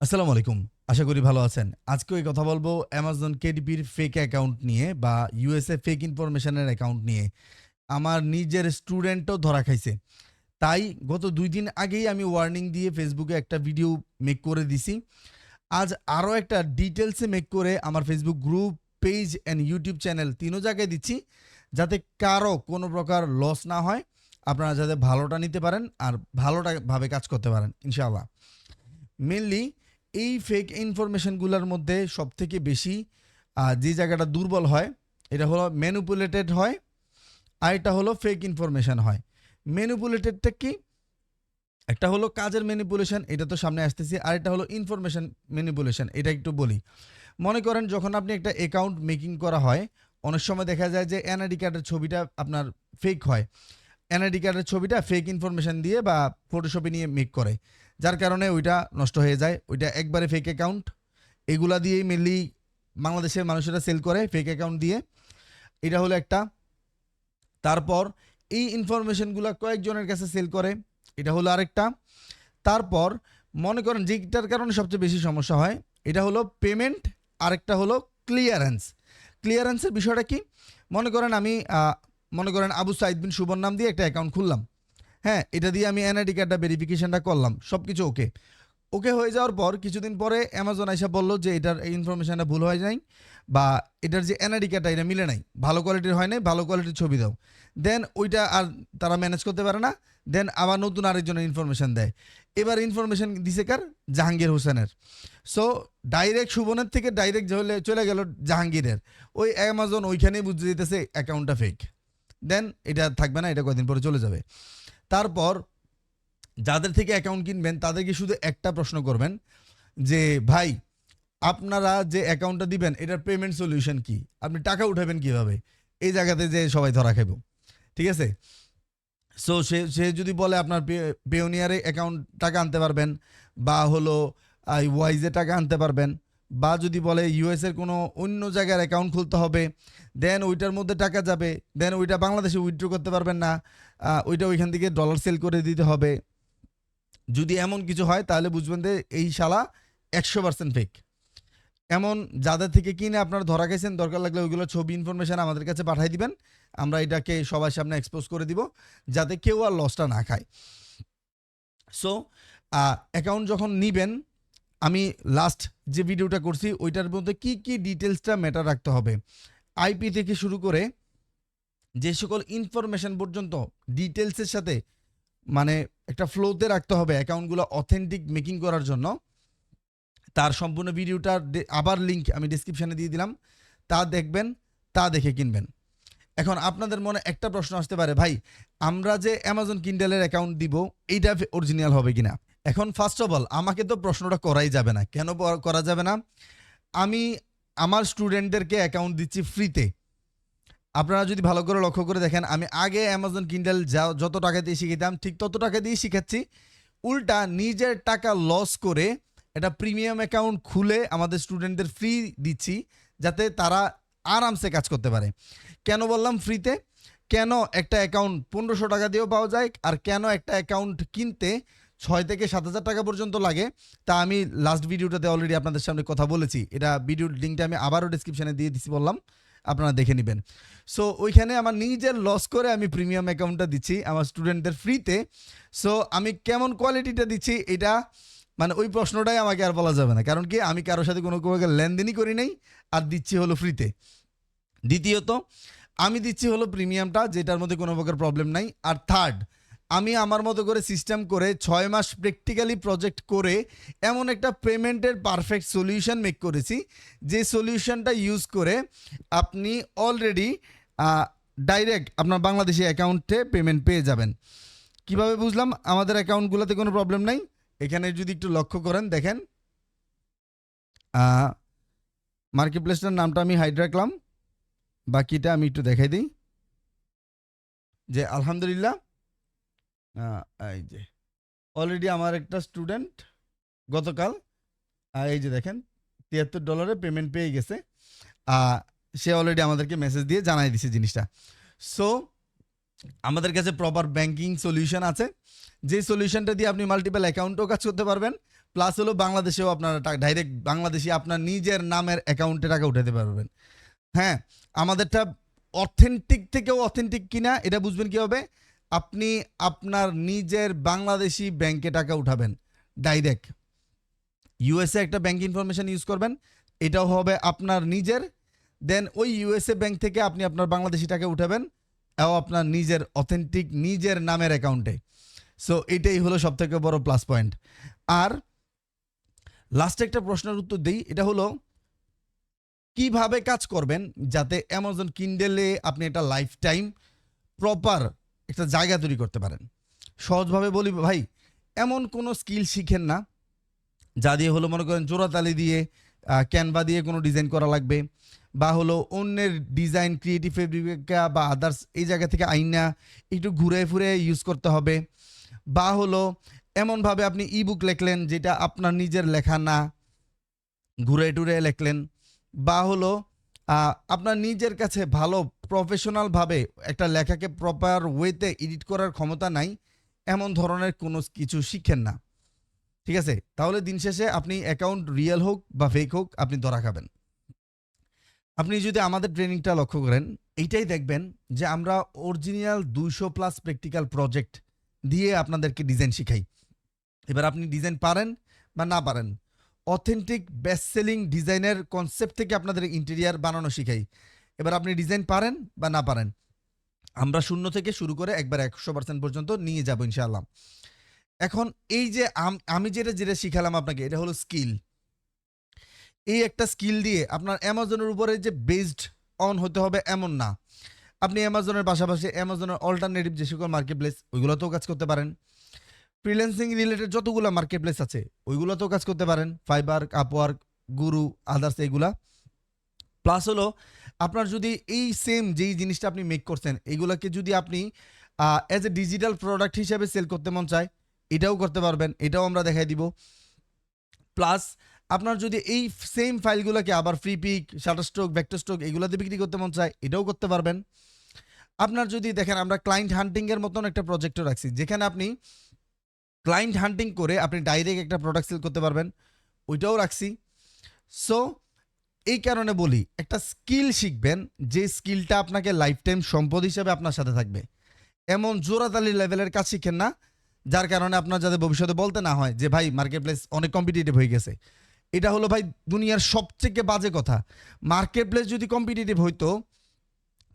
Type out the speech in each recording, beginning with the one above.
আসসালামু আলাইকুম। আশা করি ভালো আছেন। আজকে ওই কথা বলব অ্যামাজন কেডিপির ফেক অ্যাকাউন্ট নিয়ে বা ইউএসএ ফেক ইনফরমেশনের অ্যাকাউন্ট নিয়ে। আমার নিজের স্টুডেন্টও ধরা খাইছে। তাই গত দুই দিন আগেই আমি ওয়ার্নিং দিয়ে ফেসবুকে একটা ভিডিও মেক করে দিছি। আজ আরও একটা ডিটেলসে মেক করে আমার Facebook group page and YouTube channel তিনও জায়গায় দিচ্ছি। যাতে কারও কোনো প্রকার লস না হয়। আপনারা যাতে ভালোটা নিতে পারেন আর ভালোটা ভাবে কাজ করতে পারেন, ইনশাআল্লাহ। মেনলি এই ফেক ইনফরমেশনগুলোর মধ্যে সবথেকে বেশি যে জায়গাটা দুর্বল হয়, এটা হলো ম্যানুপুলেটেড হয়, আর এটা হলো ফেক ইনফরমেশন হয়। ম্যানুপুলেটেডটা কি? একটা হলো কাজের ম্যানিপুলেশন এটা তো সামনে আসতেছি, আর এটা হলো ইনফরমেশন ম্যানিপুলেশন এটা একটু বলি। মনে করেন যখন আপনি একটা অ্যাকাউন্ট মেকিং করা হয়, অনেক সময় দেখা যায় যে এনআইডি কার্ডের ছবিটা আপনার ফেক হয়। এনআইডি কার্ডের ছবিটা ফেক ইনফরমেশন দিয়ে বা ফটোশপে নিয়ে মেক করে। যার কারণে ওইটা নষ্ট হয়ে যায়। ওইটা একবারে ফেক অ্যাকাউন্ট এগুলা দিয়েই মেনলি বাংলাদেশের মানুষেরা সেল করে ফেক অ্যাকাউন্ট দিয়ে। এটা হলো একটা। তারপর এই ইনফরমেশনগুলো কয়েকজনের কাছে সেল করে। এটা হলো আরেকটা। তারপর মনে করেন যেটার কারণে সবচেয়ে বেশি সমস্যা হয়, এটা হলো পেমেন্ট আরেকটা হলো ক্লিয়ারেন্স ক্লিয়ারেন্সের বিষয়টা কি? মনে করেন আমি মনে করেন আবু সাইদ বিন সুবন নাম দিয়ে একটা অ্যাকাউন্ট খুললাম। হ্যাঁ এটা দিয়ে আমি এনআইডি কার্ডটা ভেরিফিকেশনটা করলাম সব কিছু ওকে ওকে হয়ে যাওয়ার পর কিছুদিন পরে অ্যামাজন আইসা বলল যে এটার এই ইনফরমেশনটা ভুল হয়ে যায় বা এটার যে এনআইডি কার্ডটা এটা মিলে নাই, ভালো কোয়ালিটির হয় নাই, ভালো কোয়ালিটির ছবি দাও। দেন ওইটা আর তারা ম্যানেজ করতে পারে না দেন আবার নতুন আরেকজনের ইনফরমেশন দেয়। এবার ইনফরমেশন দিছে কার? জাহাঙ্গীর হোসেনের। সো ডাইরেক্ট সুবনের থেকে ডাইরেক্ট হলে চলে গেল জাহাঙ্গীরের। ওই অ্যামাজন ওইখানেই বুঝতে দিতেছে অ্যাকাউন্টটা ফেক দেন এটা থাকবে না, এটা কয়দিন পরে চলে যাবে। তারপর যাদের থেকে অ্যাকাউন্ট কিনবেন, তাদেরকে শুধু একটা প্রশ্ন করবেন যে, ভাই, আপনারা যে অ্যাকাউন্টটা দিবেন, এটার পেমেন্ট সলিউশন কি? আপনি টাকা উঠাবেন কীভাবে? এই জায়গাতে যে সবাই ধরা খাইব। ঠিক আছে? সো সে সে যদি বলে আপনার পেওনিয়ারে অ্যাকাউন্ট টাকা আনতে পারবেন বা হলো ওয়াইজে টাকা আনতে পারবেন বা যদি বলে ইউএসের কোনো অন্য জায়গার অ্যাকাউন্ট খুলতে হবে দেন ওইটার মধ্যে টাকা যাবে দেন ওইটা বাংলাদেশে উইথড্র করতে পারবেন না ওইটা ওইখান থেকে ডলার সেল করে দিতে হবে। যদি এমন কিছু হয়, তাহলে বুঝবেন যে এই শালা একশো পার্সেন্ট ফেক এমন যাদের থেকে কিনে আপনারা ধরা গেছেন দরকার লাগলে ওইগুলো ছবি ইনফরমেশন আমাদের কাছে পাঠিয়ে দিবেন, আমরা এটাকে সবার সামনে এক্সপোজ করে দিব, যাতে কেউ আর লসটা না খায়। সো অ্যাকাউন্ট যখন নিবেন আমি লাস্ট যে ভিডিওটা করছি, ওইটার মধ্যে কি কি ডিটেলসটা ম্যাটার রাখতে হবে? আইপি থেকে শুরু করে যে সকল ইনফরমেশন পর্যন্ত ডিটেলসের সাথে মানে একটা ফ্লোতে রাখতে হবে অ্যাকাউন্টগুলো অথেন্টিক মেকিং করার জন্য। তার সম্পূর্ণ ভিডিওটা আবার লিংক আমি ডিসক্রিপশানে দিয়ে দিলাম। তা দেখবেন, তা দেখে কিনবেন। এখন আপনাদের মনে একটা প্রশ্ন আসতে পারে, ভাই, আমরা যে অ্যামাজন কিন্ডেলের অ্যাকাউন্ট দিব, এইটা অরিজিনাল হবে কিনা? এখন ফার্স্ট অফ অল আমাকে তো প্রশ্নটা করাই যাবে না। কেন করা যাবে না? আমি আমার স্টুডেন্টদেরকে অ্যাকাউন্ট দিচ্ছি ফ্রিতে আপনারা যদি ভালো করে লক্ষ্য করে দেখেন, আমি আগে অ্যামাজন কিন্ডেল যা, যত টাকা দিয়ে শিখিতাম ঠিক তত টাকা দিয়ে শিখাচ্ছি। উল্টা নিজের টাকা লস করে একটা প্রিমিয়াম অ্যাকাউন্ট খুলে আমাদের স্টুডেন্টদের ফ্রি দিচ্ছি, যাতে তারা আরামসে কাজ করতে পারে। কেন বললাম ফ্রিতে কেন একটা অ্যাকাউন্ট পনেরোশো টাকা দিয়েও পাওয়া যায়, আর কেন একটা অ্যাকাউন্ট কিনতে ছয় থেকে সাত হাজার টাকা পর্যন্ত লাগে। তা আমি লাস্ট ভিডিওটাতে অলরেডি আপনাদের সামনে কথা বলেছি। এটা ভিডিওর লিঙ্কটা আমি আবারও ডিসক্রিপশানে দিয়ে দিচ্ছি বললাম। আপনারা দেখে নেবেন। সো ওইখানে আমার নিজের লস করে আমি প্রিমিয়াম অ্যাকাউন্টটা দিচ্ছি আমার স্টুডেন্টদের ফ্রিতে সো আমি কেমন কোয়ালিটিটা দিচ্ছি এটা মানে ওই প্রশ্নটাই আমাকে আর বলা যাবে না। কারণ কি আমি কারোর সাথে কোনো প্রকার লেনদেনই করি নাই আর দিচ্ছি হলো ফ্রিতে দ্বিতীয়ত, আমি দিচ্ছি হলো প্রিমিয়ামটা যেটার মধ্যে কোনো প্রকার প্রবলেম নাই। আর থার্ড আমি আমার মতো করে সিস্টেম করে ছয় মাস প্র্যাকটিক্যালি প্রজেক্ট করে এমন একটা পেমেন্টের পারফেক্ট সলিউশন মেক করেছি। যে সলিউশনটা ইউজ করে আপনি অলরেডি ডাইরেক্ট আপনার বাংলাদেশি অ্যাকাউন্টে পেমেন্ট পেয়ে যাবেন। কীভাবে বুঝলাম? আমাদের অ্যাকাউন্টগুলোতে কোনো প্রবলেম নাই। এখানে যদি একটু লক্ষ্য করেন, দেখেন। মার্কেট প্লেসটার নামটা আমি হাইড রাখলাম। বাকিটা আমি একটু দেখাই দিই। যে আলহামদুলিল্লাহ এই যে। অলরেডি আমার একটা স্টুডেন্ট গতকাল এই যে দেখেন, তিয়াত্তর ডলারে পেমেন্ট পেয়ে গেছে। সে অলরেডি আমাদেরকে মেসেজ দিয়ে জানাই দিছে জিনিসটা। সো আমাদের কাছে প্রপার ব্যাংকিং সলিউশন আছে। যে সলিউশনটা দিয়ে আপনি মাল্টিপল অ্যাকাউন্টও কাজ করতে পারবেন প্লাস হলো বাংলাদেশেও আপনারা ডাইরেক্ট বাংলাদেশে আপনার নিজের নামের অ্যাকাউন্টে টাকা উঠাতে পারবেন। হ্যাঁ আমাদেরটা অথেন্টিক থেকেও অথেন্টিক কিনা, এটা বুঝবেন কীভাবে? আপনি আপনার নিজের বাংলাদেশি ব্যাংকে টাকা উঠাবেন। ডাইরেক্ট ইউএসএ একটা ব্যাংক ইনফরমেশন ইউজ করবেন। এটাও হবে আপনার নিজের। দেন ওই ইউএসএ ব্যাংক থেকে আপনি আপনার বাংলাদেশি টাকা উঠাবেন। এও আপনার নিজের অথেন্টিক নিজের নামের অ্যাকাউন্টে সো এটাই হলো সবথেকে বড় প্লাস পয়েন্ট আর লাস্টে একটা প্রশ্নের উত্তর দিই। এটা হলো, কীভাবে কাজ করবেন যাতে অ্যামাজন কিন্ডেলে আপনি একটা লাইফ টাইম প্রপার একটা জায়গা তৈরি করতে পারেন। সহজভাবে বলি, ভাই, এমন কোনো স্কিল শিখেন না, যা দিয়ে হলো মনে করেন জোড়াতালি দিয়ে ক্যানভা দিয়ে কোনো ডিজাইন করা লাগবে, বা হলো অন্যের ডিজাইন, ক্রিয়েটিভ ফেব্রিকা বা আদার্স এই জায়গা থেকে আইনা একটু ঘুরে ফুরে ইউজ করতে হবে। বা হলো, এমনভাবে আপনি ই বুক লেখলেন, যেটা আপনার নিজের লেখা না, ঘুরে টুরে লেখলেন। বা হলো আপনার নিজের কাছে ভালো প্রফেশনালভাবে একটা লেখাকে প্রপার ওয়েতে এডিট করার ক্ষমতা নাই, এমন ধরনের কোনো কিছু শিখেন না। ঠিক আছে? তাহলে দিন শেষে আপনি অ্যাকাউন্ট রিয়েল হোক বা ফেক হোক, আপনি ধরা খাবেন। আপনি যদি আমাদের ট্রেনিংটা লক্ষ্য করেন, এইটাই দেখবেন যে আমরা অরিজিনাল দুইশো প্লাস প্র্যাকটিক্যাল প্রজেক্ট দিয়ে আপনাদেরকে ডিজাইন শিখাই। এবার আপনি ডিজাইন পারেন বা না পারেন অথেন্টিক বেস্ট সেলিং ডিজাইনের কনসেপ্ট থেকে আপনাদের ইন্টেরিয়ার বানানো শিখাই। এবার আপনি ডিজাইন পারেন বা না পারেন, আমরা শূন্য থেকে শুরু করে একবার একশো পার্সেন্ট পর্যন্ত নিয়ে যাব ইনশাআল্লাহ। এখন এই যে আম- যেটা যেটা শিখালাম আপনাকে, এটা হলো স্কিল এই একটা স্কিল দিয়ে আপনার অ্যামাজনের উপরে যে বেসড অন হতে হবে এমন না। আপনি অ্যামাজনের পাশাপাশি অ্যামাজনের অল্টারনেটিভ যে সকল মার্কেট প্লেস ওইগুলোতেও কাজ করতে পারেন। ফ্রিল্যান্সিং রিলেটেড যতগুলো মার্কেট প্লেস আছে, ওইগুলোতেও কাজ করতে পারেন। ফাইবার আপওয়ার্ক গুরু আদার্স এইগুলা। প্লাস হলো, আপনার যদি এই সেম যেই জিনিসটা আপনি মেক করছেন, এইগুলোকে যদি আপনি অ্যাজ এ ডিজিটাল প্রোডাক্ট হিসেবে সেল করতে মন চায়, এটাও করতে পারবেন, এটাও আমরা দেখাই দিব। প্লাস আপনার যদি এই সেম ফাইলগুলোকে আবার Freepik Shutterstock vector stroke এগুলোতে বিক্রি করতে মন চায়, এটাও করতে পারবেন। আপনার যদি দেখেন, আমরা ক্লায়েন্ট হান্টিংয়ের মতন একটা প্রজেক্টও রাখছি, যেখানে আপনি ক্লায়েন্ট হান্টিং করে আপনি ডাইরেক্ট একটা প্রোডাক্ট সেল করতে পারবেন, ওইটাও রাখছি। সো এই কারণে বলি, একটা স্কিল শিখবেন, যে স্কিলটা আপনাকে লাইফ টাইম সম্পদ হিসেবে আপনার সাথে থাকবে। এমন জোরাতালি লেভেলের কাজ শিখেন না, যার কারণে আপনার যাতে ভবিষ্যতে বলতে না হয় যে, ভাই মার্কেট প্লেস অনেক কম্পিটিটিভ হয়ে গেছে। এটা হলো ভাই দুনিয়ার সবথেকে বাজে কথা। মার্কেট প্লেস যদি কম্পিটিটিভ হইতো,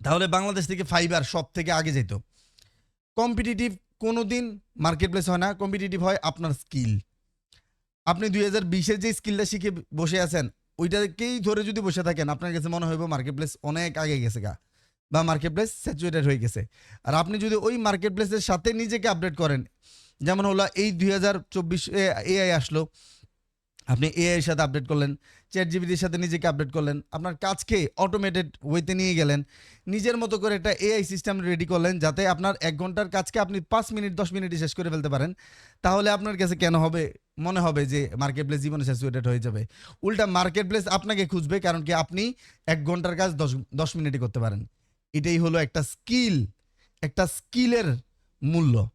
তাহলে বাংলাদেশ থেকে ফাইবার সব থেকে আগে যেত কম্পিটিটিভ কোনো দিন মার্কেট প্লেস হয় না কম্পিটিটিভ হয় আপনার স্কিল আপনি দুই হাজার বিশের যে স্কিলটা শিখে বসে আছেন, ওইটাকেই ধরে যদি বসে থাকেন, আপনার কাছে মনে হইব মার্কেট প্লেস অনেক আগে গেছে গা, বা মার্কেট প্লেস স্যাচুরেটেড হয়ে গেছে। আর আপনি যদি ওই মার্কেট প্লেসের সাথে নিজেকে আপডেট করেন, যেমন হলো এই দুই হাজার চব্বিশ এআই আসলো, আপনি এআইয়ের সাথে আপডেট করলেন চ্যাট জিবিটির সাথে নিজেকে আপডেট করলেন। আপনার কাজকে অটোমেটেড ওয়েতে নিয়ে গেলেন। নিজের মতো করে একটা এআই সিস্টেম রেডি করলেন যাতে আপনার এক ঘণ্টার কাজকে আপনি পাঁচ মিনিট, দশ মিনিটে শেষ করে ফেলতে পারেন। তাহলে আপনার কাছে কেন হবে? মনে হবে যে মার্কেট প্লেস জীবনে স্যাচুরেটেড হয়ে যাবে। উল্টা মার্কেট প্লেস আপনাকে খুঁজবে কারণ কি আপনি এক ঘণ্টার কাজ দশ দশ মিনিটে করতে পারেন। এটাই হলো একটা স্কিল একটা স্কিলের মূল্য।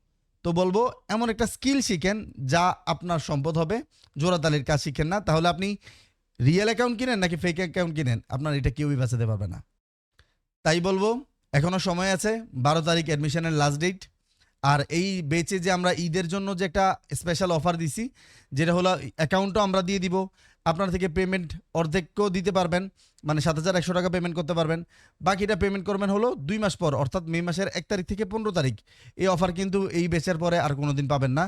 তো বলব, এমন একটা স্কিল শিখেন যা আপনার সম্পদ হবে। জোড়াতালির কাজ শিখেন না। তাহলে আপনি রিয়েল অ্যাকাউন্ট কিনেন নাকি ফেক অ্যাকাউন্ট কিনেন? আপনার এটা কেউই বাঁচাতে পারবে না। তাই বলব এখনও সময় আছে, বারো তারিখ অ্যাডমিশনের লাস্ট ডেট আর এই বেচে যে আমরা ঈদের জন্য যে একটা স্পেশাল অফার দিছি, যেটা হলো অ্যাকাউন্টও আমরা দিয়ে দিব। আপনার থেকে পেমেন্ট অর্ধেকও দিতে পারবেন মানে সাত হাজার একশো টাকা পেমেন্ট করতে পারবেন। বাকিটা পেমেন্ট করবেন হলো দুই মাস পর, অর্থাৎ মে মাসের এক তারিখ থেকে পনেরো তারিখ। এই অফার কিন্তু এই বেচের পরে আর কোনো দিন পাবেন না।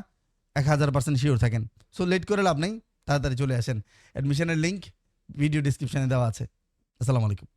এক হাজার পার্সেন্ট শিওর থাকেন। সো লেট করে লাভ নেই। তাড়াতাড়ি চলে আসেন। অ্যাডমিশনের লিঙ্ক ভিডিও ডিসক্রিপশনে দেওয়া আছে। আসসালামু আলাইকুম।